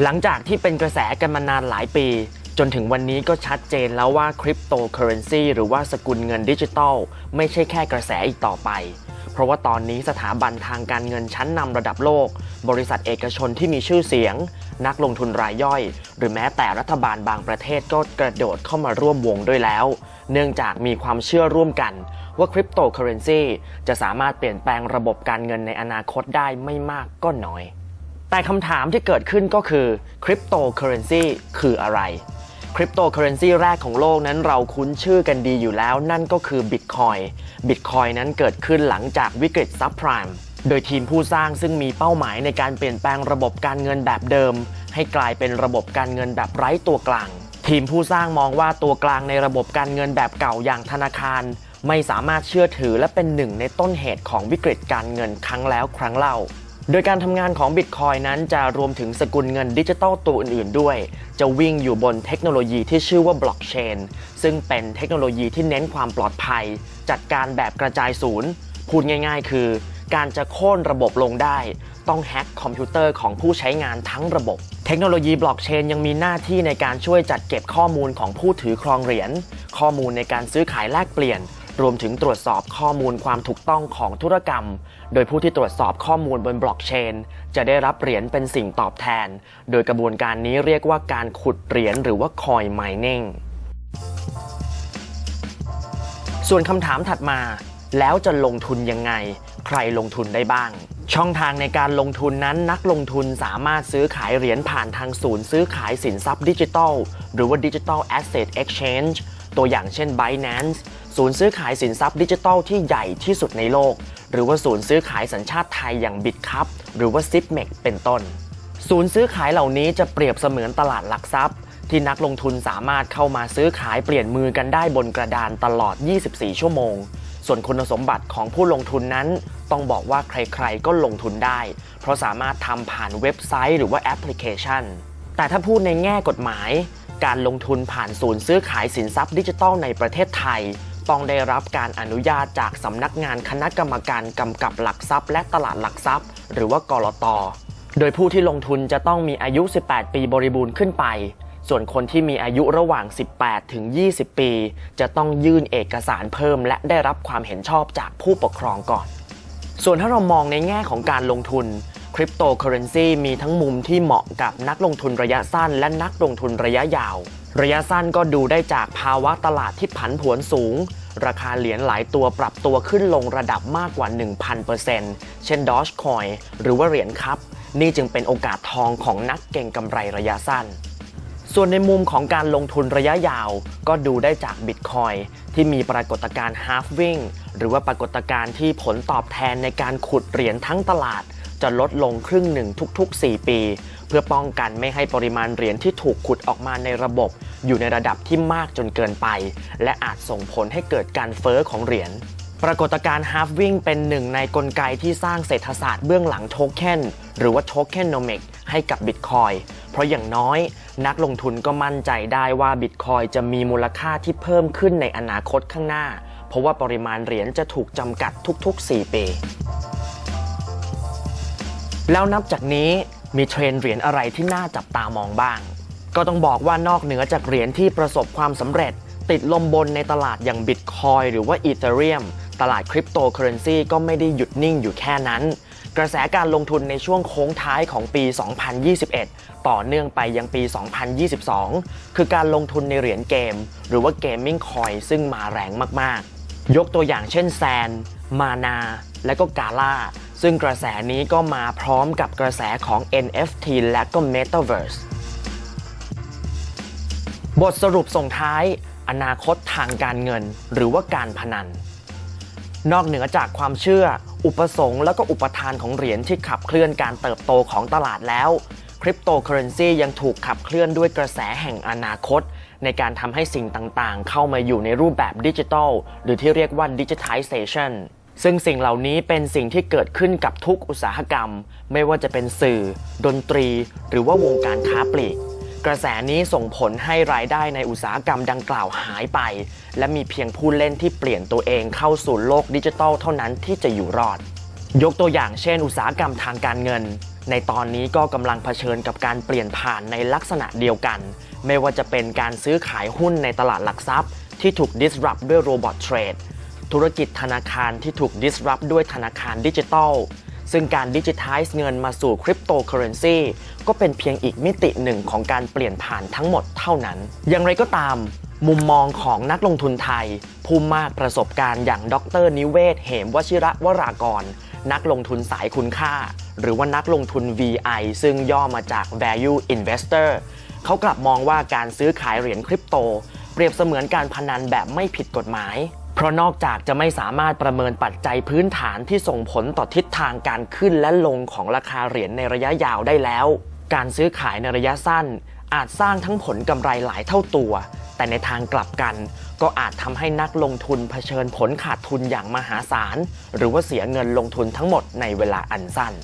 หลังจากที่เป็นกระแสกันมานานหลายปี จนถึงวันนี้ก็ชัดเจนแล้วว่าคริปโตเคอเรนซีหรือว่าสกุลเงินดิจิทัลไม่ใช่แค่กระแสอีกต่อไป เพราะว่าตอนนี้สถาบันทางการเงินชั้นนำระดับโลก บริษัทเอกชนที่มีชื่อเสียง นักลงทุนรายย่อย หรือแม้แต่รัฐบาลบางประเทศก็กระโดดเข้ามาร่วมวงด้วยแล้ว เนื่องจากมีความเชื่อร่วมกัน ว่าคริปโตเคอเรนซีจะสามารถเปลี่ยนแปลงระบบการเงินในอนาคตได้ไม่มากก็น้อย แต่คำถามที่เกิดขึ้นก็คือคริปโตเคอเรนซีคืออะไรคริปโตเคอเรนซีแรกของโลกนั้นเราคุ้นชื่อกันดีอยู่แล้ว นั่นก็คือบิตคอยบิตคอยนั้นเกิดขึ้นหลังจากวิกฤตซับไพรม์โดยทีมผู้สร้างซึ่งมีเป้าหมายในการเปลี่ยนแปลงระบบการเงินแบบเดิม ให้กลายเป็นระบบการเงินแบบไร้ตัวกลาง ทีมผู้สร้างมองว่าตัวกลางในระบบการเงินแบบเก่าอย่างธนาคาร ไม่สามารถเชื่อถือและเป็นหนึ่งในต้นเหตุของวิกฤตการเงินครั้งแล้วครั้งเล่า โดยการทำงานของ Bitcoin นั้นจะรวมถึงสกุลเงินดิจิทัลตัวอื่นๆด้วย จะวิ่งอยู่บนเทคโนโลยีที่ชื่อว่าบล็อกเชนซึ่งเป็นเทคโนโลยีที่เน้นความปลอดภัย จัดการแบบกระจายศูนย์ พูดง่ายๆ คือ การจะโค่นระบบลงได้ ต้องแฮ็กคอมพิวเตอร์ของผู้ใช้งานทั้งระบบ เทคโนโลยีบล็อกเชนยังมีหน้าที่ในการช่วยจัดเก็บข้อมูลของผู้ถือครองเหรียญข้อมูลในการซื้อขายแลกเปลี่ยน รวมถึงตรวจสอบข้อมูลความถูกต้องของธุรกรรม โดยผู้ที่ตรวจสอบข้อมูลบนบล็อกเชน จะได้รับเหรียญเป็นสิ่งตอบแทน โดยกระบวนการนี้เรียกว่าการขุดเหรียญหรือว่า coin mining ส่วนคำถามถัดมา แล้วจะลงทุนยังไง ใครลงทุนได้บ้าง ช่องทางในการลงทุนนั้นนักลงทุนสามารถซื้อขายเหรียญผ่านทางศูนย์ซื้อขายสินทรัพย์ดิจิทัล หรือว่า Digital Asset Exchange ตัวอย่างเช่น Binance ศูนย์ซื้อขายสินทรัพย์ดิจิทัลที่ใหญ่ที่สุดในโลก หรือว่าศูนย์ซื้อขายสัญชาติไทยอย่าง BitCup หรือว่า Zipmex เป็นต้น ศูนย์ซื้อขายเหล่านี้จะเปรียบเสมือนตลาดหลักทรัพย์ ที่นักลงทุนสามารถเข้ามาซื้อขายเปลี่ยนมือกันได้บนกระดานตลอด 24 ชั่วโมง ส่วนคุณสมบัติของผู้ลงทุนนั้น ต้องบอกว่าใครๆก็ลงทุนได้ เพราะสามารถทำผ่านเว็บไซต์หรือว่าแอปพลิเคชัน แต่ถ้าพูดในแง่กฎหมาย การลงทุนผ่านศูนย์ซื้อขายสินทรัพย์ดิจิทัลในประเทศไทย ต้องได้รับการอนุญาตจากสำนักงานคณะกรรมการกำกับหลักทรัพย์ และตลาดหลักทรัพย์ หรือว่ากรตโดยผู้ที่ลงทุนจะต้องมีอายุ 18 ปีบริบูรณ์ขึ้นไป ส่วนคนที่มีอายุระหว่าง 18 ถึง 20 ปี จะต้องยื่นเอกสารเพิ่ม และได้รับความเห็นชอบจากผู้ปกครองก่อน ส่วนถ้าเรามองในแง่ของการลงทุน คริปโตเคอเรนซีมีทั้งมุมที่เหมาะกับนักลงทุนระยะสั้น และนักลงทุนระยะยาว ระยะสั้นก็ดูได้จากภาวะตลาดที่ผันผวนสูง ราคาเหรียญหลายตัวปรับตัวขึ้นลงระดับมากกว่า 1,000%เช่น Dogecoin หรือว่าเหรียญครับ นี่จึงเป็นโอกาสทองของนักเก่งกำไรระยะสั้นส่วนในมุมของการลงทุนระยะยาว ก็ดูได้จาก Bitcoin ที่มีปรากฏการณ์ halving หรือว่าปรากฏการณ์ที่ผลตอบแทนในการขุดเหรียญทั้งตลาด จะลดลงครึ่งหนึ่งทุกๆ 4 ปี เพื่อป้องกันไม่ให้ปริมาณเหรียญที่ถูกขุดออกมาในระบบ อยู่ในระดับที่มากจนเกินไป และอาจส่งผลให้เกิดการเฟอ้อของเหรียญปรากฏการณ์ halving เป็นหนึ่งในกลไกที่สร้างเศรษฐศาสตร์เบื้องหลังโทเค็นหรือว่า tokenomic ให้กับ Bitcoin เพราะอย่างน้อย นักลงทุนก็มั่นใจได้ว่า Bitcoin จะมีมูลค่าที่เพิ่มขึ้นในอนาคตข้างหน้า เพราะว่าปริมาณเหรียญจะถูกจำกัดทุกๆ 4 ปี แล้วนับจากนี้มีเทรนเหรียญอะไรที่น่าจับตามองบ้าง ก็ต้องบอกว่านอกเหนือจากเหรียญที่ประสบความสำเร็จ ติดลมบนในตลาดอย่าง Bitcoin หรือว่า Ethereum ตลาดคริปโตเคอเรนซีก็ไม่ได้หยุดนิ่งอยู่แค่นั้น กระแสการลงทุนในช่วงโค้งท้ายของปี 2021 ต่อเนื่องไปยังปี 2022 คือการลงทุนในเหรียญเกม หรือว่า Gaming Coin ซึ่งมาแรงมากๆ ยกตัวอย่างเช่นแซน มานา และก็กาล่า ซึ่งกระแสนี้ก็มาพร้อมกับกระแสของ NFT และก็ Metaverse บทสรุปส่งท้าย อนาคตทางการเงิน หรือว่าการพนัน นอกเหนือจากความเชื่อ อุปสงค์และก็อุปทานของเหรียญที่ขับเคลื่อนการเติบโตของตลาดแล้วคริปโตเคอเรนซียังถูกขับเคลื่อนด้วยกระแสแห่งอนาคต ในการทำให้สิ่งต่างๆ เข้ามาอยู่ในรูปแบบดิจิทัล หรือที่เรียกว่าดิจิทัลเซชัน ซึ่งสิ่งเหล่านี้เป็นสิ่งที่เกิดขึ้นกับทุกอุตสาหกรรม ไม่ว่าจะเป็นสื่อ ดนตรี หรือว่าวงการค้าปลีก กระแสนี้ส่งผลให้รายได้ในอุตสาหกรรมดังกล่าวหายไป และมีเพียงผู้เล่นที่เปลี่ยนตัวเองเข้าสู่โลกดิจิทัลเท่านั้นที่จะอยู่รอด ยกตัวอย่างเช่น อุตสาหกรรมทางการเงิน ในตอนนี้ก็กำลังเผชิญกับการเปลี่ยนผ่านในลักษณะเดียวกัน ไม่ว่าจะเป็นการซื้อขายหุ้นในตลาดหลักทรัพย์ ที่ถูก disrupt ด้วยโรบอทเทรด ธุรกิจธนาคารที่ถูก disrupt ด้วยธนาคารดิจิทัล ซึ่งการดิจิทัลเงินมาสู่คริปโตเคอเรนซีก็เป็นเพียงอีกมิติหนึ่งของการเปลี่ยนผ่านทั้งหมดเท่านั้น อย่างไรก็ตาม มุมมองของนักลงทุนไทย ผู้มากประสบการณ์อย่างดรนิเวศ เหมวชิระวรากร นักลงทุนสายคุณค่า หรือว่านักลงทุน VI ซึ่งย่อมาจาก Value Investor เขากลับมองว่าการซื้อขายเหรียญคริปโต เปรียบเสมือนการพนันแบบไม่ผิดกฎหมาย ราะนอกจากจะไม่สามารถประเมินปัจจัยพื้นฐานที่ส่งผลต่อทิศทางการขึ้นและลงของราคาเหรียญในระยะยาวได้แล้ว การซื้อขายในระยะสั้น อาจสร้างทั้งผลกำไรหลายเท่าตัว แต่ในทางกลับกัน ก็อาจทำให้นักลงทุนเผชิญผลขาดทุนอย่างมหาศาล หรือว่าเสียเงินลงทุนทั้งหมดในเวลาอันสั้น